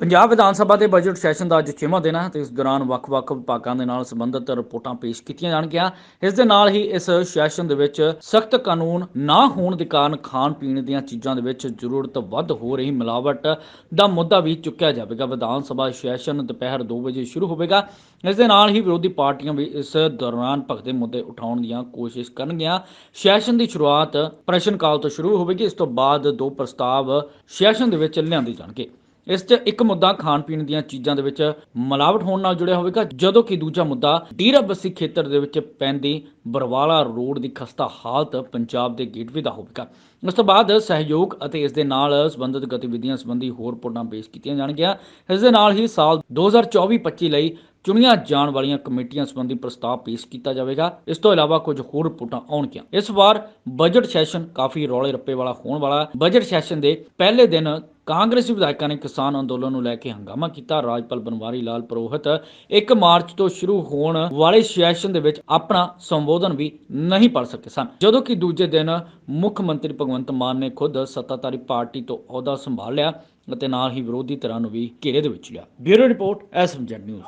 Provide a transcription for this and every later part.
ਪੰਜਾਬ ਵਿਧਾਨ ਸਭਾ ਦੇ budget session ਦਾ ਅੱਜ 6ਵਾਂ ਦਿਨ ਹੈ ਤੇ ਇਸ ਦੌਰਾਨ ਵੱਖ-ਵੱਖ ਵਿਭਾਗਾਂ ਦੇ ਨਾਲ ਸੰਬੰਧਿਤ ਰਿਪੋਰਟਾਂ ਪੇਸ਼ ਕੀਤੀਆਂ ਜਾਣਗੀਆਂ। ਇਸ ਦੇ ਨਾਲ ਹੀ ਇਸ ਸੈਸ਼ਨ ਦੇ ਵਿੱਚ ਸਖਤ ਕਾਨੂੰਨ ਨਾ ਹੋਣ ਦੇ ਕਾਰਨ ਖਾਣ ਪੀਣ ਦੀਆਂ ਚੀਜ਼ਾਂ ਦੇ ਵਿੱਚ ਜ਼ਰੂਰਤ ਵੱਧ ਹੋ ਰਹੀ ਮਿਲਾਵਟ ਦਾ ਮੁੱਦਾ ਵੀ ਚੁੱਕਿਆ ਜਾਵੇਗਾ। ਵਿਧਾਨ ਸਭਾ ਸੈਸ਼ਨ ਦੁਪਹਿਰ 2 ਵਜੇ ਸ਼ੁਰੂ ਹੋਵੇਗਾ। ਇਸ ਦੇ ਨਾਲ ਹੀ ਵਿਰੋਧੀ ਪਾਰਟੀਆਂ ਵੀ ਇਸ ਦੌਰਾਨ ਭਖਦੇ ਮੁੱਦੇ ਉਠਾਉਣ ਦੀਆਂ ਕੋਸ਼ਿਸ਼ ਕਰਨਗੀਆਂ। ਸੈਸ਼ਨ ਦੀ ਸ਼ੁਰੂਆਤ ਪ੍ਰਸ਼ਨ ਕਾਲ ਤੋਂ ਸ਼ੁਰੂ ਹੋਵੇਗੀ। ਇਸ ਤੋਂ ਬਾਅਦ ਦੋ ਪ੍ਰਸਤਾਵ ਸੈਸ਼ਨ ਦੇ ਵਿੱਚ ਲਿਆਂਦੇ ਜਾਣਗੇ। ਇਸ 'ਚ ਇੱਕ ਮੁੱਦਾ ਖਾਣ ਪੀਣ ਦੀਆਂ ਚੀਜ਼ਾਂ ਦੇ ਵਿੱਚ ਮਿਲਾਵਟ ਹੋਣ ਨਾਲ ਜੁੜਿਆ ਹੋਵੇਗਾ, ਜਦੋਂ ਕਿ ਦੂਜਾ ਮੁੱਦਾ, ਡੇਰਾ ਬੱਸੀ ਖੇਤਰ ਦੇ ਵਿੱਚ ਪੈਂਦੀ ਬਰਵਾਲਾ ਰੋਡ ਦੀ ਖਸਤਾ ਹਾਲਤ ਪੰਜਾਬ ਦੇ ਗੇਟਵੇ ਦਾ ਹੋਵੇਗਾ। ਉਸ ਤੋਂ ਬਾਅਦ ਸਹਿਯੋਗ ਅਤੇ ਇਸ ਦੇ ਨਾਲ ਸੰਬੰਧਿਤ ਗਤੀਵਿਧੀਆਂ ਸੰਬੰਧੀ ਹੋਰ ਰਿਪੋਰਟਾਂ ਪੇਸ਼ ਕੀਤੀਆਂ ਜਾਣਗੀਆਂ। ਇਸ ਦੇ ਨਾਲ ਹੀ ਸਾਲ 2024-25 ਲਈ ਚੁਣੀਆਂ ਜਾਣ ਵਾਲੀਆਂ ਕਮੇਟੀਆਂ ਸੰਬੰਧੀ ਪ੍ਰਸਤਾਵ ਪੇਸ਼ ਕੀਤਾ ਜਾਵੇਗਾ। ਇਸ ਤੋਂ ਇਲਾਵਾ ਕੁਝ ਹੋਰ ਰਿਪੋਰਟਾਂ ਆਉਣਗੀਆਂ। ਇਸ ਵਾਰ ਬਜਟ ਸੈਸ਼ਨ ਕਾਫੀ ਰੌਲੇ ਰੱਪੇ ਵਾਲਾ ਹੋਣ ਵਾਲਾ। ਬਜਟ ਸੈਸ਼ਨ ਦੇ ਪਹਿਲੇ ਦਿਨ ਕਾਂਗਰਸੀ ਵਿਧਾਇਕਾਂ ਨੇ ਕਿਸਾਨ ਅੰਦੋਲਨ ਨੂੰ ਲੈ ਕੇ ਹੰਗਾਮਾ ਕੀਤਾ। ਰਾਜਪਾਲ ਬਨਵਾਰੀ ਲਾਲ ਪੁਰੋਹਿਤ 1 ਮਾਰਚ ਤੋਂ ਸ਼ੁਰੂ ਹੋਣ ਵਾਲੇ ਸੈਸ਼ਨ ਦੇ ਵਿੱਚ ਆਪਣਾ ਸੰਬੋਧਨ ਵੀ ਨਹੀਂ ਪੜ ਸਕੇ ਸਨ। ਜਦੋਂ ਕਿ ਦੂਜੇ ਦਿਨ ਮੁੱਖ ਮੰਤਰੀ ਭਗਵੰਤ ਮਾਨ ਨੇ ਖੁਦ ਸੱਤਾਧਾਰੀ ਪਾਰਟੀ ਤੋਂ ਅਹੁਦਾ ਸੰਭਾਲ ਲਿਆ ਅਤੇ ਨਾਲ ਹੀ ਵਿਰੋਧੀ ਧਿਰਾਂ ਨੂੰ ਵੀ ਘੇਰੇ ਦੇ ਵਿੱਚ ਲਿਆ। Bureau report SMZ news.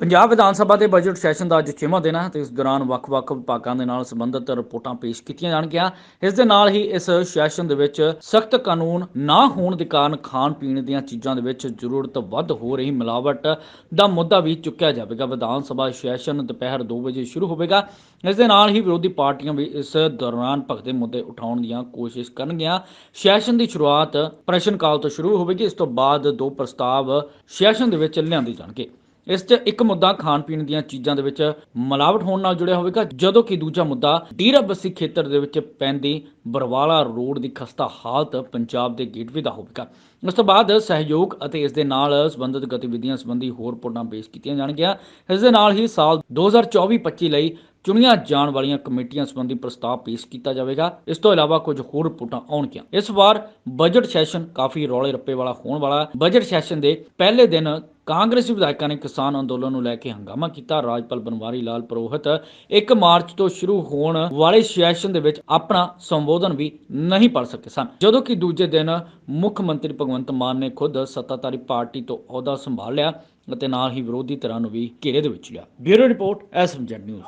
Punjab Vidhan Sabha ਦੇ ਬਜਟ ਸੈਸ਼ਨ ਦਾ ਅੱਜ 6ਵਾਂ ਦਿਨ ਹੈ ਤੇ ਇਸ ਦੌਰਾਨ ਵੱਖ-ਵੱਖ ਵਿਭਾਗਾਂ ਦੇ ਨਾਲ ਸੰਬੰਧਿਤ ਰਿਪੋਰਟਾਂ ਪੇਸ਼ ਕੀਤੀਆਂ ਜਾਣਗੀਆਂ। ਇਸ ਦੇ ਨਾਲ ਹੀ ਇਸ ਸੈਸ਼ਨ ਦੇ ਵਿੱਚ ਸਖਤ ਕਾਨੂੰਨ ਨਾ ਹੋਣ ਦੇ ਕਾਰਨ ਖਾਣ ਪੀਣ ਦੀਆਂ ਚੀਜ਼ਾਂ ਦੇ ਵਿੱਚ ਜ਼ਰੂਰਤ ਵੱਧ ਹੋ ਰਹੀ ਮਿਲਾਵਟ ਦਾ ਮੁੱਦਾ ਵੀ ਚੁੱਕਿਆ ਜਾਵੇਗਾ। ਵਿਧਾਨ ਸਭਾ ਸੈਸ਼ਨ ਦੁਪਹਿਰ 2 ਵਜੇ ਸ਼ੁਰੂ ਹੋਵੇਗਾ। ਇਸ ਦੇ ਨਾਲ ਹੀ ਵਿਰੋਧੀ ਪਾਰਟੀਆਂ ਵੀ ਇਸ ਦੌਰਾਨ ਭਖਦੇ ਮੁੱਦੇ ਉਠਾਉਣ ਦੀਆਂ ਕੋਸ਼ਿਸ਼ ਕਰਨਗੀਆਂ। ਸੈਸ਼ਨ ਦੀ ਸ਼ੁਰੂਆਤ ਪ੍ਰਸ਼ਨ ਕਾਲ ਤੋਂ ਸ਼ੁਰੂ ਹੋਵੇਗੀ। ਇਸ ਤੋਂ ਬਾਅਦ ਦੋ ਪ੍ਰਸਤਾਵ ਸੈਸ਼ਨ ਦੇ ਵਿੱਚ ਲਿਆਂਦੇ ਜਾਣਗੇ। ਇਸ 'ਚ ਇੱਕ ਮੁੱਦਾ ਖਾਣ ਪੀਣ ਦੀਆਂ ਚੀਜ਼ਾਂ ਦੇ ਵਿੱਚ ਮਿਲਾਵਟ ਹੋਣ ਨਾਲ ਜੁੜਿਆ ਹੋਵੇਗਾ, ਜਦੋਂ ਕਿ ਦੂਜਾ ਮੁੱਦਾ ਡੇਰਾ ਬੱਸੀ ਖੇਤਰ ਦੇ ਵਿੱਚ ਪੈਂਦੀ ਬਰਵਾਲਾ ਰੋਡ ਦੀ ਖਸਤਾ ਹਾਲਤ ਪੰਜਾਬ ਦੇ ਗੇਟਵੇ ਦਾ ਹੋਵੇਗਾ। ਉਸ ਤੋਂ ਬਾਅਦ ਸਹਿਯੋਗ ਅਤੇ ਇਸ ਦੇ ਨਾਲ ਸੰਬੰਧਿਤ ਗਤੀਵਿਧੀਆਂ ਸੰਬੰਧੀ ਹੋਰ ਰਿਪੋਰਟਾਂ ਪੇਸ਼ ਕੀਤੀਆਂ ਜਾਣਗੀਆਂ। ਇਸ ਦੇ ਨਾਲ ਹੀ ਸਾਲ 2024-25 ਲਈ ਚੁਣੀਆਂ ਜਾਣ ਵਾਲੀਆਂ ਕਮੇਟੀਆਂ ਸੰਬੰਧੀ ਪ੍ਰਸਤਾਵ ਪੇਸ਼ ਕੀਤਾ ਜਾਵੇਗਾ। ਇਸ ਤੋਂ ਇਲਾਵਾ ਕੁਝ ਹੋਰ ਰਿਪੋਰਟਾਂ ਆਉਣਗੀਆਂ। ਇਸ ਵਾਰ ਬਜਟ ਸੈਸ਼ਨ ਕਾਫੀ ਰੌਲੇ ਰੱਪੇ ਵਾਲਾ ਹੋਣ ਵਾਲਾ ਬਜਟ ਸੈਸ਼ਨ ਦੇ ਪਹਿਲੇ ਦਿਨ ਕਾਂਗਰਸੀ ਵਿਧਾਇਕਾਂ ਨੇ ਕਿਸਾਨ ਅੰਦੋਲਨ ਨੂੰ ਲੈ ਕੇ ਹੰਗਾਮਾ ਕੀਤਾ। ਰਾਜਪਾਲ ਬਨਵਾਰੀ ਲਾਲ ਪੁਰੋਹਿਤ 1 ਮਾਰਚ ਤੋਂ ਸ਼ੁਰੂ ਹੋਣ ਵਾਲੇ ਸੈਸ਼ਨ ਦੇ ਵਿੱਚ ਆਪਣਾ ਸੰਬੋਧਨ ਵੀ ਨਹੀਂ ਪੜ ਸਕੇ ਸਨ। ਜਦੋਂ ਕਿ ਦੂਜੇ ਦਿਨ ਮੁੱਖ ਮੰਤਰੀ ਭਗਵੰਤ ਮਾਨ ਨੇ ਖੁਦ ਸੱਤਾਧਾਰੀ ਪਾਰਟੀ ਤੋਂ ਅਹੁਦਾ ਸੰਭਾਲ ਲਿਆ ਅਤੇ ਨਾਲ ਹੀ ਵਿਰੋਧੀ ਧਿਰਾਂ ਨੂੰ ਵੀ ਘੇਰੇ ਦੇ ਵਿੱਚ ਲਿਆ। Bureau report SMZ news.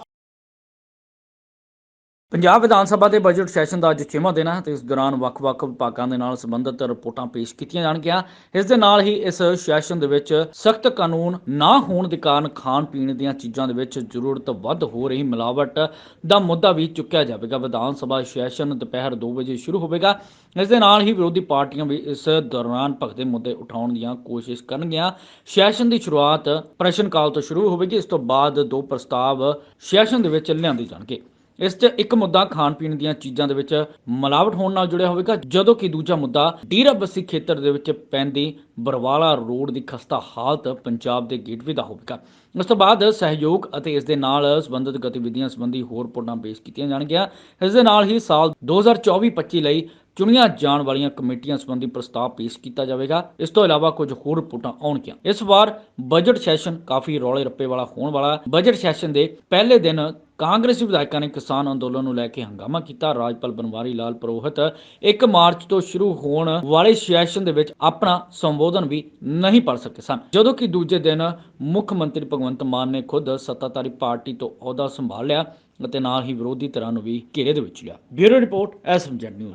Punjab Vidhan Sabha ਦੇ ਬਜਟ ਸੈਸ਼ਨ ਦਾ ਅੱਜ 6ਵਾਂ ਦਿਨ ਹੈ ਤੇ ਇਸ ਦੌਰਾਨ ਵੱਖ-ਵੱਖ ਵਿਭਾਗਾਂ ਦੇ ਨਾਲ ਸੰਬੰਧਿਤ ਰਿਪੋਰਟਾਂ ਪੇਸ਼ ਕੀਤੀਆਂ ਜਾਣਗੀਆਂ। ਇਸ ਦੇ ਨਾਲ ਹੀ ਇਸ ਸੈਸ਼ਨ ਦੇ ਵਿੱਚ ਸਖਤ ਕਾਨੂੰਨ ਨਾ ਹੋਣ ਦੇ ਕਾਰਨ ਖਾਣ ਪੀਣ ਦੀਆਂ ਚੀਜ਼ਾਂ ਦੇ ਵਿੱਚ ਜ਼ਰੂਰਤ ਵੱਧ ਹੋ ਰਹੀ ਮਿਲਾਵਟ ਦਾ ਮੁੱਦਾ ਵੀ ਚੁੱਕਿਆ ਜਾਵੇਗਾ। ਵਿਧਾਨ ਸਭਾ ਸੈਸ਼ਨ ਦੁਪਹਿਰ 2 ਵਜੇ ਸ਼ੁਰੂ ਹੋਵੇਗਾ। ਇਸ ਦੇ ਨਾਲ ਹੀ ਵਿਰੋਧੀ ਪਾਰਟੀਆਂ ਵੀ ਇਸ ਦੌਰਾਨ ਭਖਦੇ ਮੁੱਦੇ ਉਠਾਉਣ ਦੀਆਂ ਕੋਸ਼ਿਸ਼ ਕਰਨਗੀਆਂ। ਸੈਸ਼ਨ ਦੀ ਸ਼ੁਰੂਆਤ ਪ੍ਰਸ਼ਨ ਕਾਲ ਤੋਂ ਸ਼ੁਰੂ ਹੋਵੇਗੀ। ਇਸ ਤੋਂ ਬਾਅਦ ਦੋ ਪ੍ਰਸਤਾਵ ਸੈਸ਼ਨ ਦੇ ਵਿੱਚ ਲਿਆਂਦੇ ਜਾਣਗੇ। ਇਸ 'ਚ ਇੱਕ ਮੁੱਦਾ ਖਾਣ ਪੀਣ ਦੀਆਂ ਚੀਜ਼ਾਂ ਦੇ ਵਿੱਚ ਮਿਲਾਵਟ ਹੋਣ ਨਾਲ ਜੁੜਿਆ ਹੋਵੇਗਾ, ਜਦੋਂ ਕਿ ਦੂਜਾ ਮੁੱਦਾ ਡੇਰਾ ਬੱਸੀ ਖੇਤਰ ਦੇ ਵਿੱਚ ਪੈਂਦੀ ਬਰਵਾਲਾ ਰੋਡ ਦੀ ਖਸਤਾ ਹਾਲਤ ਪੰਜਾਬ ਦੇ ਗੇਟਵੇ ਦਾ ਹੋਵੇਗਾ। ਉਸ ਤੋਂ ਬਾਅਦ ਸਹਿਯੋਗ ਅਤੇ ਇਸ ਦੇ ਨਾਲ ਸੰਬੰਧਿਤ ਗਤੀਵਿਧੀਆਂ ਸੰਬੰਧੀ ਹੋਰ ਰਿਪੋਰਟਾਂ ਪੇਸ਼ ਕੀਤੀਆਂ ਜਾਣਗੀਆਂ। ਇਸ ਦੇ ਨਾਲ ਹੀ ਸਾਲ 2024-25 ਲਈ ਚੁਣੀਆਂ ਜਾਣ ਵਾਲੀਆਂ ਕਮੇਟੀਆਂ ਸੰਬੰਧੀ ਪ੍ਰਸਤਾਵ ਪੇਸ਼ ਕੀਤਾ ਜਾਵੇਗਾ। ਇਸ ਤੋਂ ਇਲਾਵਾ ਕੁਝ ਹੋਰ ਰਿਪੋਰਟਾਂ ਆਉਣਗੀਆਂ। ਇਸ ਵਾਰ ਬਜਟ ਸੈਸ਼ਨ ਕਾਫੀ ਰੌਲੇ ਰੱਪੇ ਵਾਲਾ ਹੋਣ ਵਾਲਾ। ਬਜਟ ਸੈਸ਼ਨ ਦੇ ਪਹਿਲੇ ਦਿਨ ਕਾਂਗਰਸੀ ਵਿਧਾਇਕਾਂ ਨੇ ਕਿਸਾਨ ਅੰਦੋਲਨ ਨੂੰ ਲੈ ਕੇ ਹੰਗਾਮਾ ਕੀਤਾ। ਰਾਜਪਾਲ ਬਨਵਾਰੀ ਲਾਲ ਪੁਰੋਹਿਤ 1 ਮਾਰਚ ਤੋਂ ਸ਼ੁਰੂ ਹੋਣ ਵਾਲੇ ਸੈਸ਼ਨ ਦੇ ਵਿੱਚ ਆਪਣਾ ਸੰਬੋਧਨ ਵੀ ਨਹੀਂ ਪੜ ਸਕੇ ਸਨ। ਜਦੋਂ ਕਿ ਦੂਜੇ ਦਿਨ ਮੁੱਖ ਮੰਤਰੀ ਭਗਵੰਤ ਮਾਨ ਨੇ ਖੁਦ ਸੱਤਾਧਾਰੀ ਪਾਰਟੀ ਤੋਂ ਅਹੁਦਾ ਸੰਭਾਲ ਲਿਆ ਅਤੇ ਨਾਲ ਹੀ ਵਿਰੋਧੀ ਧਿਰਾਂ ਨੂੰ ਵੀ ਘੇਰੇ ਦੇ ਵਿੱਚ ਲਿਆ। Bureau report SMZ news.